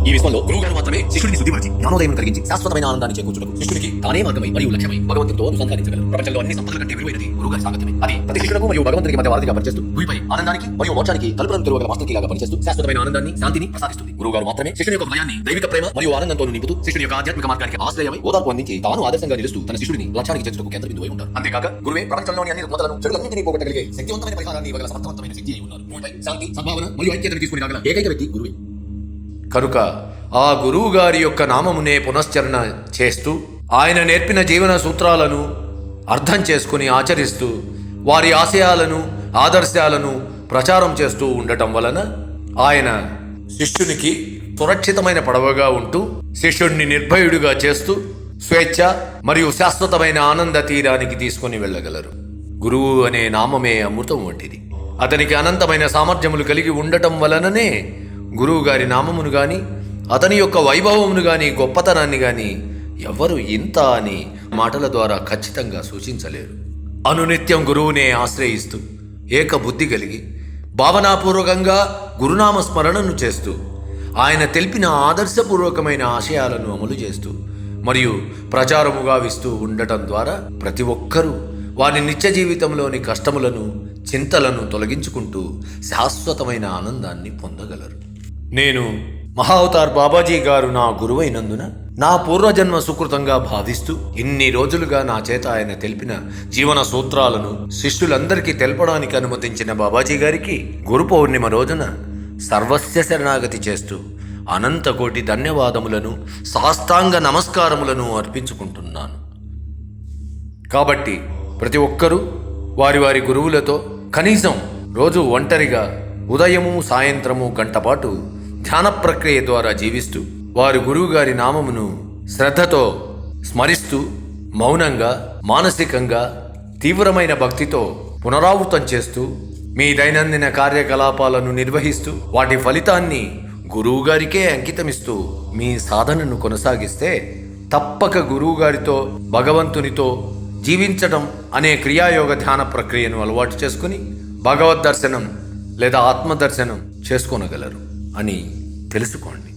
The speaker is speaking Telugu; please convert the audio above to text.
ఈ విశ్వంలో గురువు గారు మాత్రమే శిష్యుడిని శుద్ధిపరిచి జ్ఞానోదయం కలిగించి శాశ్వతమైన ఆనందాన్ని చేకూర్చుటకు శిష్యుడికి తానే మార్గమై మరియు లక్ష్యమై భగవంతుడితో అనుసంధానించగలరు. ప్రపంచంలో అన్ని సంపదల కంటే విలువైనది గురువు గారి సాంగత్యమే అది ప్రతి శిష్యులకు మరియు భగవంతుడికి మధ్య వారధిగా పనిచేస్తూ భూమిపై ఆనందానికి మరియు మోక్షానికి తలుపులను తెరవగల మాస్టర్ పనిచేస్తూ శాశ్వతమైన ఆనందాన్ని శాంతిని ప్రసాదిస్తుంది. గురువు గారు మాత్రమే శిష్యుని యొక్క భయాన్ని దైవిక ప్రేమ మరియు ఆనందంతో నింపుతూ శిష్యుని యొక్క ఆధ్యాత్మిక మార్గానికి ఆశ్రయమై ఓదార్పు అందించి తాను ఆదర్శంగా నిలుస్తూ తన శిష్యుడిని లక్ష్యానికి చేర్చుటకు కేంద్ర బిందువై ఉంటారు అంతేకాక గురువే ప్రపంచంలోని అన్ని రుగ్మతలను చెడులన్నింటినీ పోగొట్టగలిగే శక్తివంతమైన పరిహారాన్ని ఇవ్వగల సమర్థవంతమైన శక్తి అయి ఉన్నారు భూమిపై శాంతి సద్భావన మరియు ఐక్యతను తీసుకుని రాగల ఏకైక వ్యక్తి గురువే. కనుక ఆ గురువు గారి యొక్క నామమునే పునశ్చరణ చేస్తూ ఆయన నేర్పిన జీవన సూత్రాలను అర్థం చేసుకుని ఆచరిస్తూ వారి ఆశయాలను ఆదర్శాలను ప్రచారం చేస్తూ ఉండటం వలన ఆయన శిష్యునికి సురక్షితమైన పడవగా ఉంటూ శిష్యుడిని నిర్భయుడిగా చేస్తూ స్వేచ్ఛ మరియు శాశ్వతమైన ఆనంద తీరానికి తీసుకుని వెళ్ళగలరు. గురువు అనే నామమే అమృతం వంటిది. అతనికి అనంతమైన సామర్థ్యములు కలిగి ఉండటం వలననే గురువు గారి నామమును గాని అతని యొక్క వైభవమును గాని గొప్పతనాన్ని గాని ఎవరు ఇంత అని మాటల ద్వారా ఖచ్చితంగా సూచించలేరు. అనునిత్యం గురువునే ఆశ్రయిస్తూ ఏక బుద్ధి కలిగి భావనాపూర్వకంగా గురునామ స్మరణను చేస్తూ ఆయన తెలిపిన ఆదర్శపూర్వకమైన ఆశయాలను అమలు చేస్తూ మరియు ప్రచారము గావిస్తూ ఉండటం ద్వారా ప్రతి ఒక్కరూ వారి నిత్య జీవితంలోని కష్టములను చింతలను తొలగించుకుంటూ శాశ్వతమైన ఆనందాన్ని పొందగలరు. నేను మహావతార్ బాబాజీ గారు నా గురువైనందున నా పూర్వజన్మ సుకృతంగా భావిస్తూ ఇన్ని రోజులుగా నా చేత ఆయన తెలిపిన జీవన సూత్రాలను శిష్యులందరికీ తెలపడానికి అనుమతించిన బాబాజీ గారికి గురు పౌర్ణిమ రోజున సర్వస్య శరణాగతి చేస్తూ అనంత కోటి ధన్యవాదములను సాష్టాంగ నమస్కారములను అర్పించుకుంటున్నాను. కాబట్టి ప్రతి ఒక్కరూ వారి వారి గురువులతో కనీసం రోజు ఒంటరిగా ఉదయము సాయంత్రము గంటపాటు ధ్యాన ప్రక్రియ ద్వారా జీవిస్తూ వారి గురువుగారి నామమును శ్రద్ధతో స్మరిస్తూ మౌనంగా మానసికంగా తీవ్రమైన భక్తితో పునరావృతం చేస్తూ మీ దైనందిన కార్యకలాపాలను నిర్వహిస్తూ వాటి ఫలితాన్ని గురువుగారికే అంకితమిస్తూ మీ సాధనను కొనసాగిస్తే తప్పక గురువుగారితో భగవంతునితో జీవించడం అనే క్రియాయోగ ధ్యాన ప్రక్రియను అలవాటు చేసుకుని భగవద్ దర్శనం లేదా ఆత్మదర్శనం చేసుకోనగలరు అని తెలుసుకోండి.